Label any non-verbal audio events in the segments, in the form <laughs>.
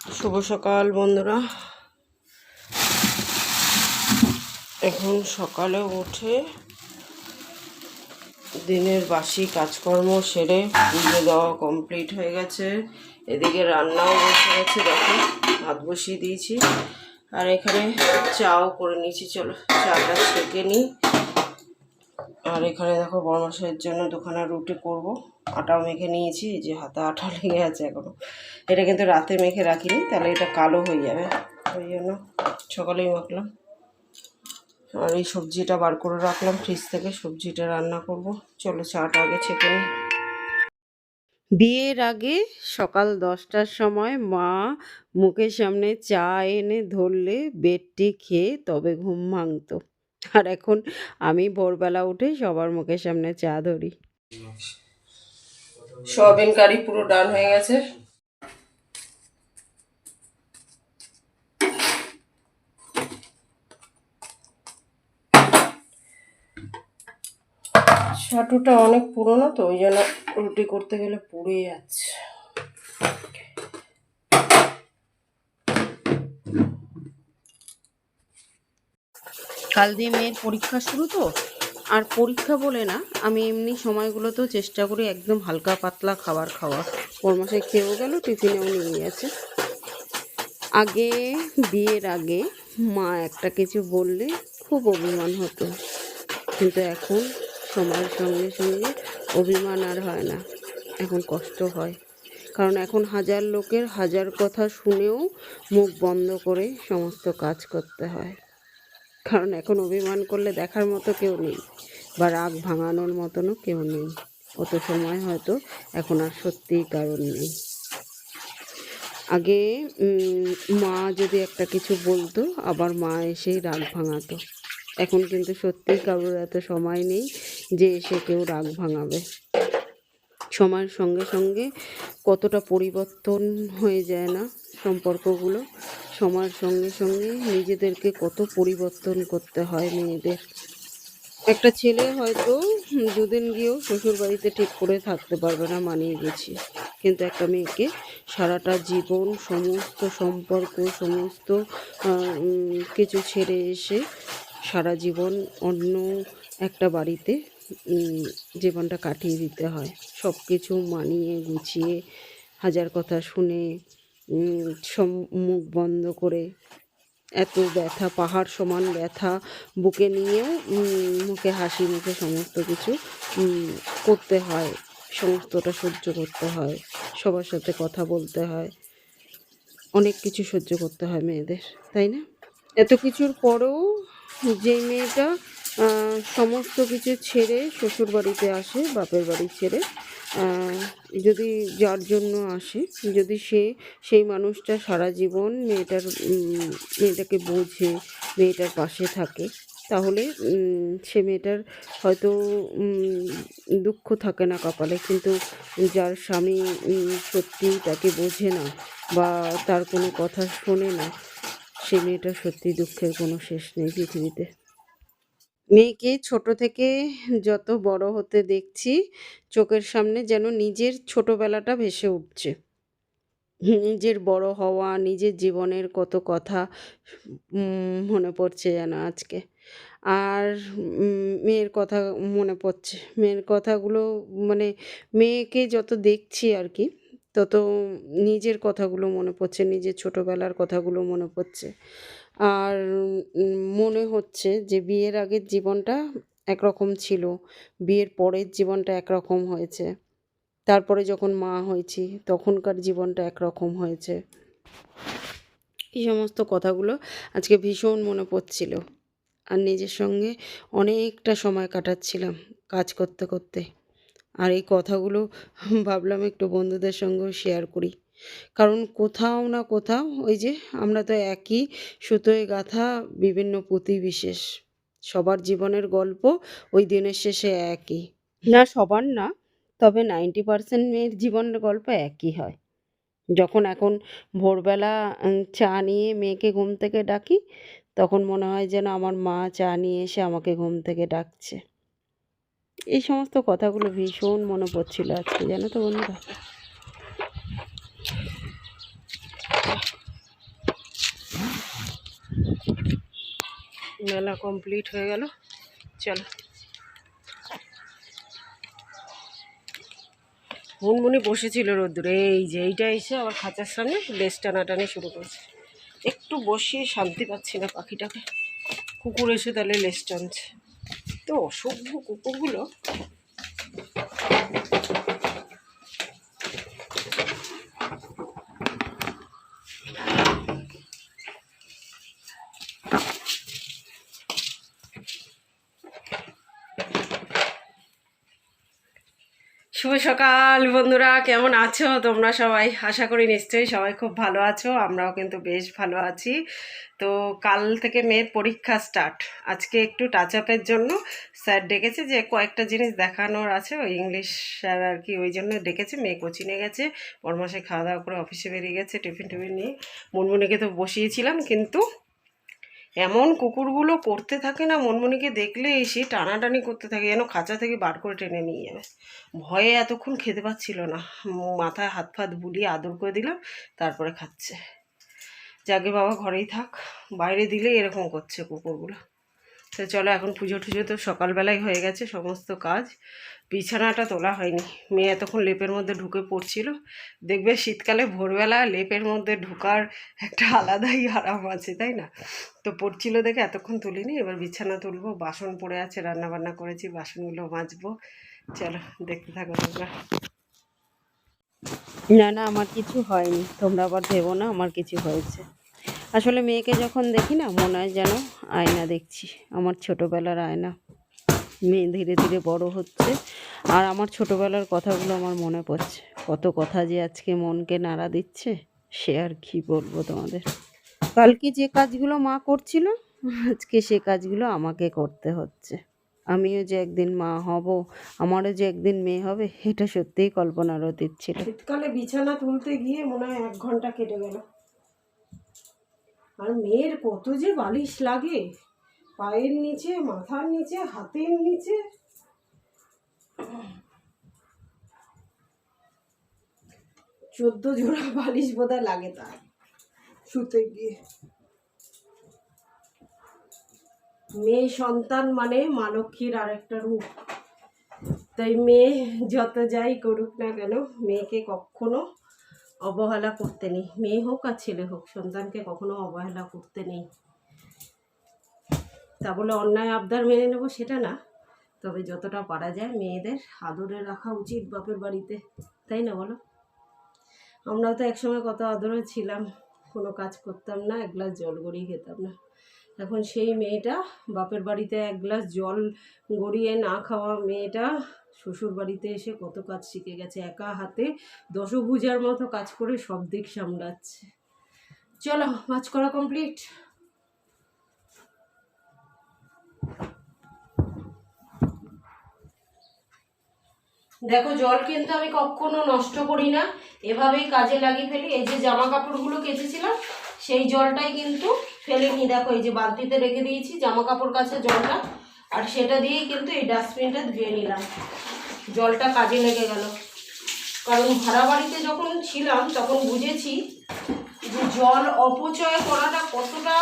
শুভ সকাল, বন্ধুরা। এখন সকালে উঠে দিনের বাসি কাজকর্ম সেরে পুজো দেওয়া কমপ্লিট হয়ে গেছে। এদিকে রান্নাও বসে গেছে, দেখো, ভাত বসিয়ে দিয়েছি। আর এখানে চাও করে নিয়েছি, চলো, চাটা ছেঁকে নিই। আর এখানে দেখো বড়মাসের জন্য দুখানা রুটি করব। আটাও মেখে নিয়েছি যে হাতে আটা লেগে আছে এখনও। এটা কিন্তু রাতে মেখে রাখিনি, তাহলে এটা কালো হয়ে যাবে। ওই জন্য সকালেই মাখলাম। আর এই সবজিটা বার করে রাখলাম ফ্রিজ থেকে, সবজিটা রান্না করব। চলো চাটা আগে ছেঁকে নিই। বিয়ের আগে সকাল দশটার সময় মা মুখের সামনে চা এনে ধরলে, বেডটি খেয়ে তবে ঘুম ভাঙতো। আর এখন আমি ভোরবেলা উঠে সবার মুখের সামনে চা ধরি। সয়াবিন কারি পুরো ডান হয়ে গেছে। সাটুটা অনেক পুরনো তো, ওই জন্য রুটি করতে গেলে পুড়ে যাচ্ছে। কাল দিয়ে মেয়ের পরীক্ষা শুরু তো? আর পরীক্ষা বলে না, আমি এমনি সময়গুলোতেও চেষ্টা করি একদম হালকা পাতলা খাবার খাওয়া ওর মাসে খেয়েও গেল, টিফিনেও নিয়ে গেছে। আগে, বিয়ের আগে মা একটা কিছু বললে খুব অভিমান হতো। কিন্তু এখন সময়ের সঙ্গে সঙ্গে অভিমান আর হয় না। এখন কষ্ট হয়। কারণ এখন হাজার লোকের হাজার কথা শুনেও মুখ বন্ধ করে সমস্ত কাজ করতে হয়। কারণ এখন অভিমান করলে দেখার মতো কেউ নেই বা রাগ ভাঙানোর মতনও কেউ নেই। অত সময় হয়তো এখন আর সত্যিই কারণ নেই। আগে মা যদি একটা কিছু বলতো, আবার মা এসেই রাগ ভাঙাতো। এখন কিন্তু সত্যিই কারোর এত সময় নেই যে এসে কেউ রাগ ভাঙাবে। সময়ের সঙ্গে সঙ্গে কতটা পরিবর্তন হয়ে যায় না সম্পর্কগুলো। সময়ের সঙ্গে সঙ্গে নিজেদেরকে কত পরিবর্তন করতে হয় মেয়েদের। একটা ছেলে হয়তো দুদিন গিয়েও শ্বশুর বাড়িতে ঠিক করে থাকতে পারবে না, মানিয়ে গেছি। কিন্তু একটা মেয়েকে সারাটা জীবন সমস্ত সম্পর্ক, সমস্ত কিছু ছেড়ে এসে সারা জীবন অন্য একটা বাড়িতে জীবনটা কাটিয়ে দিতে হয়। সব কিছু মানিয়ে গুছিয়ে, হাজার কথা শুনে মুখ বন্ধ করে এত ব্যথা পাহাড় সমান ব্যথা বুকে উম, মুখে হাসি মুখে সমস্ত কিছু করতে হয় সমস্তটা সহ্য করতে হয় সবার সাথে কথা বলতে হয় অনেক কিছু সহ্য করতে হয় মেয়েদের তাই না? এত কিছুর পরেও যে মেয়েটা সমস্ত কিছু ছেড়ে শ্বশুর বাড়িতে আসে বাপের বাড়ি ছেড়ে যদি যার জন্য আসে, যদি সে সেই মানুষটা সারা জীবন মেয়েটার মেয়েটাকে বোঝে, মেয়েটার পাশে থাকে, তাহলে সে মেয়েটার হয়তো দুঃখ থাকে না কপালে, কিন্তু যার স্বামী সত্যি তাকে বোঝে না বা তার কোনো কথা শোনে না, সে মেয়েটার সত্যি দুঃখের কোনো শেষ নেই পৃথিবীতে। মেয়েকে ছোট থেকে যত বড় হতে দেখছি, চোখের সামনে যেন নিজের ছোটবেলাটা ভেসে উঠছে। নিজের বড় হওয়া, নিজের জীবনের কত কথা মনে পড়ছে যেন আজকে। আর মেয়ের কথা মনে পড়ছে। মেয়ের কথাগুলো মানে মেয়েকে যত দেখছি আর কি, তত নিজের কথাগুলো মনে পড়ছে, নিজের ছোটবেলার কথাগুলো মনে পড়ছে। আর মনে হচ্ছে যে বিয়ের আগের জীবনটা একরকম ছিল, বিয়ের পরের জীবনটা একরকম হয়েছে। তারপরে যখন মা হয়েছি, তখনকার জীবনটা একরকম হয়েছে। এই সমস্ত কথাগুলো আজকে ভীষণ মনে পড়ছিল। আর নিজের সঙ্গে অনেকটা সময় কাটাচ্ছিলাম কাজ করতে করতে। আর এই কথাগুলো ভাবলাম একটু বন্ধুদের সঙ্গেও শেয়ার করি। কারণ কোথাও না কোথাও ওই যে আমরা তো একই সুতোয় গাঁথা বিভিন্ন পুঁতি বিশেষ সবার জীবনের গল্প ওই দিনের শেষে একই। না, সবার না, তবে নাইনটি পার্সেন্ট মেয়ের জীবনের গল্প একই হয়। যখন এখন ভোরবেলা চা নিয়ে মেয়েকে ঘুম থেকে ডাকি, তখন মনে হয় যেন আমার মা চা নিয়ে এসে আমাকে ঘুম থেকে ডাকছে। এই সমস্ত কথাগুলো ভীষণ মনে পড়ছিল আজকে, জানো তো বন্ধুরা? মেলা কমপ্লিট হয়ে গেল। চলো। মুনমুনি বসেছিল রোদ্দুরে, এই যে এইটা এসে আবার খাঁচার সামনে লেজ টানাটানি শুরু করেছে। একটু বসিয়ে শান্তি পাচ্ছি না পাখিটাকে। কুকুর এসে তাহলে লেজ টানছে। তো অসভ্য কুকুরগুলো সকাল, বন্ধুরা। কেমন আছো? তোমরা সবাই? আশা করি নিশ্চয়ই সবাই খুব ভালো আছো। আমরাও কিন্তু বেশ ভালো আছি। তো কাল থেকে মেয়ের পরীক্ষা স্টার্ট আজকে একটু টাচ আপের জন্য স্যার ডেকেছে যে, কয়েকটা জিনিস দেখানোর আছে। ওই ইংলিশ স্যার আর কি ওই জন্য ডেকেছে। মেয়ে কোচিংয়ে গেছে। পরমাসে খাওয়া দাওয়া করে অফিসে বেরিয়ে গেছে। টিফিন টিফিন নিয়ে মনমনিকে তো বসিয়েছিলাম, কিন্তু এমন কুকুরগুলো করতে থাকে না, মনমনিকে দেখলে এসে টানাটানি করতে থাকে, যেন খাঁচা থেকে বার করে টেনে নিয়ে যাবে। ভয়ে এতক্ষণ খেতে পাচ্ছিল না। মাথায় হাত ফাত বুলিয়ে আদর করে দিলাম, তারপরে খাচ্ছে। যাকে বাবা ঘরেই থাক, বাইরে দিলে এরকম করছে কুকুরগুলো। তো চলো এখন পুজো টুজো তো সকালবেলায় হয়ে গেছে, সমস্ত কাজ। বিছানাটা তোলা হয়নি। মেয়ে এতক্ষণ লেপের মধ্যে ঢুকে পড়ছিল। দেখবে শীতকালে ভোরবেলা লেপের মধ্যে ঢোকার একটা আলাদাই আরাম আছে, তাই না? তো পড়ছিল দেখে এতক্ষণ তুলিনি, এবার বিছানা তুলবো, বাসন পড়ে আছে রান্না বান্না করেছি, বাসনগুলো মাজবো। চলো, দেখতে থাকো তোমরা। না না, আমার কিছু হয়নি। তোমরা আবার ভেবো না, আমার কিছু হয়েছে। আসলে মেয়েকে যখন দেখি না, মনে হয় যেন আয়না দেখছি। আমার ছোটোবেলার আয়না। মেয়ে ধীরে ধীরে বড় হচ্ছে। আর আমার ছোটোবেলার কথাগুলো আমার মনে পড়ছে। কত কথা যে আজকে মনকে নাড়া দিচ্ছে, সে আর কি বলব তোমাদের? কালকে যে কাজগুলো মা করছিল, আজকে সে কাজগুলো আমাকে করতে হচ্ছে। আমিও যে একদিন মা হব, আমারও যে একদিন মেয়ে হবে, এটা সত্যিই কল্পনার অতীত ছিল। শীতকালে বিছানা তুলতে গিয়ে মনে হয় এক ঘণ্টা কেটে গেল। আর মেয়ের কত যে বালিশ লাগে। পায়ের নিচে, মাথার নিচে, হাতের নিচে। চোদ্দ জোড়া বালিশ বোধহয় লাগে তার শুতে গিয়ে। মেয়ে সন্তান মানে মা লক্ষ্মীর আরেকটা রূপ। তাই মেয়ে যত যাই করুক না কেন, মেয়েকে কখনো অবহেলা করতে নেই। মেয়ে হোক আর ছেলে হোক, সন্তানকে কখনো অবহেলা করতে নেই। তা বলে অন্যায় আবদার মেনে নেব সেটা না, তবে যতটা পারা যায় মেয়েদের আদরে রাখা উচিত বাপের বাড়িতে, তাই না বলো? আমরাও তো একসময় কত আদরে ছিলাম, কোনো কাজ করতাম না, এক গ্লাস জল গড়িয়ে খেতাম না। এখন সেই মেয়েটা বাপের বাড়িতে এক গ্লাস জল গড়িয়ে না খাওয়া মেয়েটা শ্বশুর বাড়িতে এসে কত কাজ শিখে গেছে, একা হাতে দশভুজার মতো কাজ করে সব দিক সামলাচ্ছে। চলো, মাছ করা কমপ্লিট দেখো, জল কিন্তু আমি কখনো নষ্ট করি না। এভাবেই কাজে লাগিয়ে ফেলি। এই যে জামা কাপড়গুলো কেচেছিলাম, সেই জলটাই কিন্তু ফেলেনি। দেখো, এই যে বালতিতে রেখে দিয়েছি জামা কাপড় কাছে জলটা, আর সেটা দিয়েই কিন্তু এই ডাস্টবিনটা ধুয়ে নিলাম। জলটা কাজে লেগে গেল। কারণ ভাড়া বাড়িতে যখন ছিলাম, তখন বুঝেছি যে জল অপচয় করাটা কতটা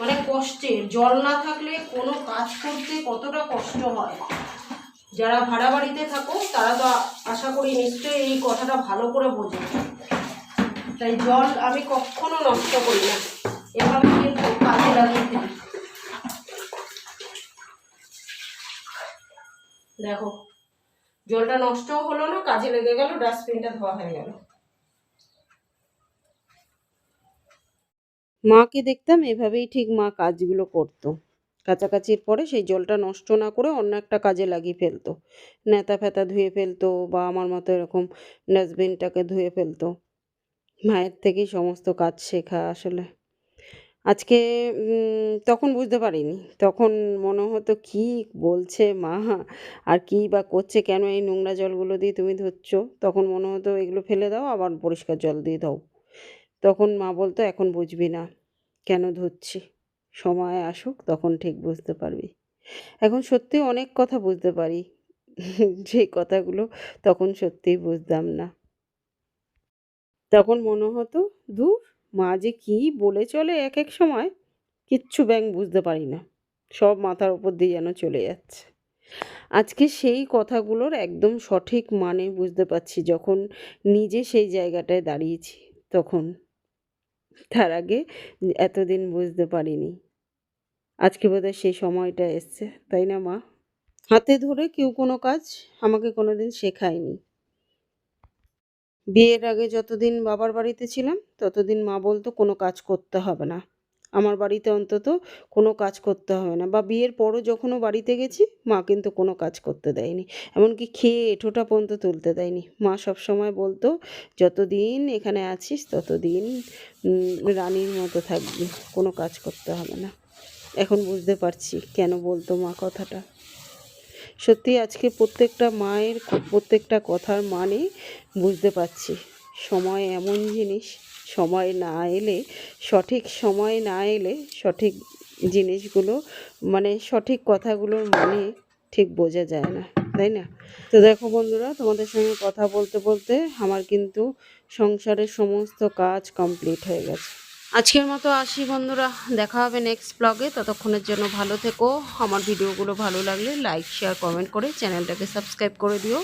মানে কষ্টের। জল না থাকলে কোনো কাজ করতে কতটা কষ্ট হয়। যারা ভাড়া বাড়িতে থাকো, তারা তো আশা করি নিশ্চয়ই এই কথাটা ভালো করে বোঝে। তাই জল আমি কখনো নষ্ট করি না। এভাবে কিন্তু কাজে লাগিয়ে দেখো জলটা নষ্টও হলো না, কাজে লেগে গেল, ডাস্টবিনটা ধোয়া হয়ে গেল। মাকে দেখতাম এভাবেই ঠিক মা কাজগুলো করতো। কাছাকাছির পরে সেই জলটা নষ্ট না করে অন্য একটা কাজে লাগিয়ে ফেলতো। নেতা ফেতা ধুয়ে ফেলতো বা আমার মতো এরকম ডাস্টবিনটাকে ধুয়ে ফেলতো। মায়ের থেকেই সমস্ত কাজ শেখা আসলে। আজকে তখন বুঝতে পারিনি। তখন মনে হতো কি বলছে মা, আর কী বা করছে, কেন এই নোংরা জলগুলো দিয়ে তুমি ধরছ? তখন মনে হতো এগুলো ফেলে দাও, আবার পরিষ্কার জল দিয়ে দাও। তখন মা বলতো, এখন বুঝবি না কেন ধরছি। সময় আসুক, তখন ঠিক বুঝতে পারবি। এখন সত্যি অনেক কথা বুঝতে পারি। <laughs> যে কথাগুলো তখন সত্যিই বুঝতাম না। তখন মনে হতো দূর মা যে কী বলে চলে এক এক সময়, কিচ্ছু ব্যাং বুঝতে পারি না। সব মাথার উপর দিয়ে যেন চলে যাচ্ছে। আজকে সেই কথাগুলোর একদম সঠিক মানে বুঝতে পারছি যখন নিজে সেই জায়গাটায় দাঁড়িয়েছি, তখন। তার আগে এতদিন বুঝতে পারিনি। আজকে বোধহয় সেই সময়টা এসছে, তাই না মা? হাতে ধরে কেউ কোনো কাজ আমাকে কোনোদিন শেখায়নি। বিয়ের আগে যতদিন বাবার বাড়িতে ছিলাম, ততদিন মা বলতো, কোনো কাজ করতে হবে না। আমার বাড়িতে অন্তত কোনো কাজ করতে হবে না। বা বিয়ের পরও যখনও বাড়িতে গেছি, মা কিন্তু কোনো কাজ করতে দেয়নি। এমনকি খেয়ে এঁঠোটা পর্যন্ত তুলতে দেয়নি। মা সব সময় বলতো, যতদিন এখানে আছিস, ততদিন রানীর মতো থাকবি। কোনো কাজ করতে হবে না। এখন বুঝতে পারছি কেন বলতো মা কথাটা। সত্যি আজকে প্রত্যেকটা মায়ের প্রত্যেকটা কথার মানে বুঝতে পারছি। সময় এমন জিনিস, সময় না এলে, সঠিক সময় না এলে সঠিক জিনিসগুলো মানে সঠিক কথাগুলোর মানে ঠিক বোঝা যায় না, তাই না? তো দেখো বন্ধুরা, তোমাদের সঙ্গে কথা বলতে বলতে আমার কিন্তু সংসারের সমস্ত কাজ কমপ্লিট হয়ে গেছে। আজকের মতো আসি বন্ধুরা দেখা হবে নেক্সট ব্লগে ততক্ষণের জন্য ভালো থেকো। আমার ভিডিওগুলো ভালো লাগলে লাইক শেয়ার কমেন্ট করে চ্যানেলটাকে সাবস্ক্রাইব করে দিও।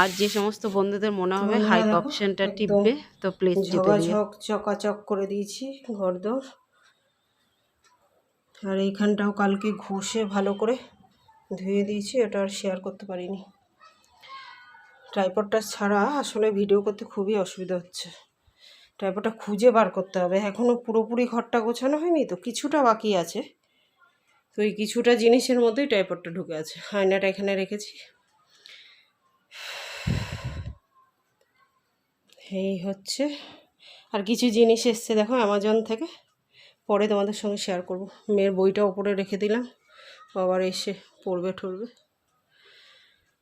আর যে সমস্ত বন্ধুদের মনে হবে হাইপ অপশনটা টিপবে তো প্লিজ ঝকাঝক চকাচক করে দিয়েছি ঘরদোর। আর এইখানটাও কালকে ঘষে ভালো করে ধুয়ে দিয়েছি ওটা আর শেয়ার করতে পারিনি। ট্রাইপডটা ছাড়া আসলে ভিডিও করতে খুবই অসুবিধা হচ্ছে। ট্রাইপডটা খুঁজে বার করতে হবে। এখনও পুরোপুরি ঘরটা গোছানো হয়নি তো কিছুটা বাকি আছে। তো এই কিছুটা জিনিসের মধ্যেই ট্রাইপডটা ঢুকে আছে। আয়নাটা এখানে রেখেছি। এই হচ্ছে। আর কিছু জিনিস এসছে দেখো অ্যামাজন থেকে। পরে তোমাদের সঙ্গে শেয়ার করব। মেয়ের বইটা ওপরে রেখে দিলাম। আবার এসে পড়বে ঠরবে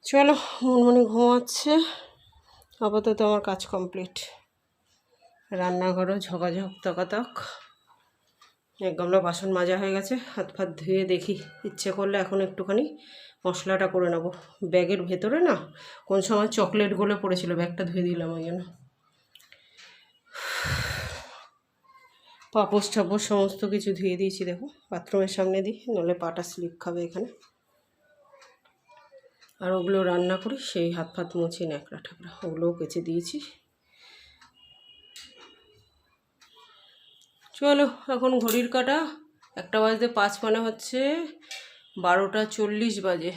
চলো, মনমনি ঘুমাচ্ছে। আপাতত আমার কাজ কমপ্লিট রান্নাঘরও ঝকাঝক তকাতক। এক গামলা বাসন মাজা হয়ে গেছে। হাত ফাত ধুয়ে দেখি ইচ্ছে করলে এখন একটুখানি মশলাটা করে নেব। ব্যাগের ভেতরে না কোন সময় চকলেট গলে পড়েছিল, ব্যাগটা ধুয়ে দিলাম ওই জন্য। পাপোশ টাপোশ সমস্ত কিছু ধুয়ে দিয়েছি, দেখো। বাথরুমের সামনে দিই নলে পাটা স্লিপ খাবে এখানে। আর ওগুলো রান্না করি, সেই হাত ফাত মুছি ন্যাকড়া ঠাকড়া ওগুলোও কেচে দিয়েছি। চলো এখন ঘড়ির কাটা। একটা বাজতে পাঁচ মানে হচ্ছে বারোটা চল্লিশ বাজে।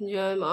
জয় মা।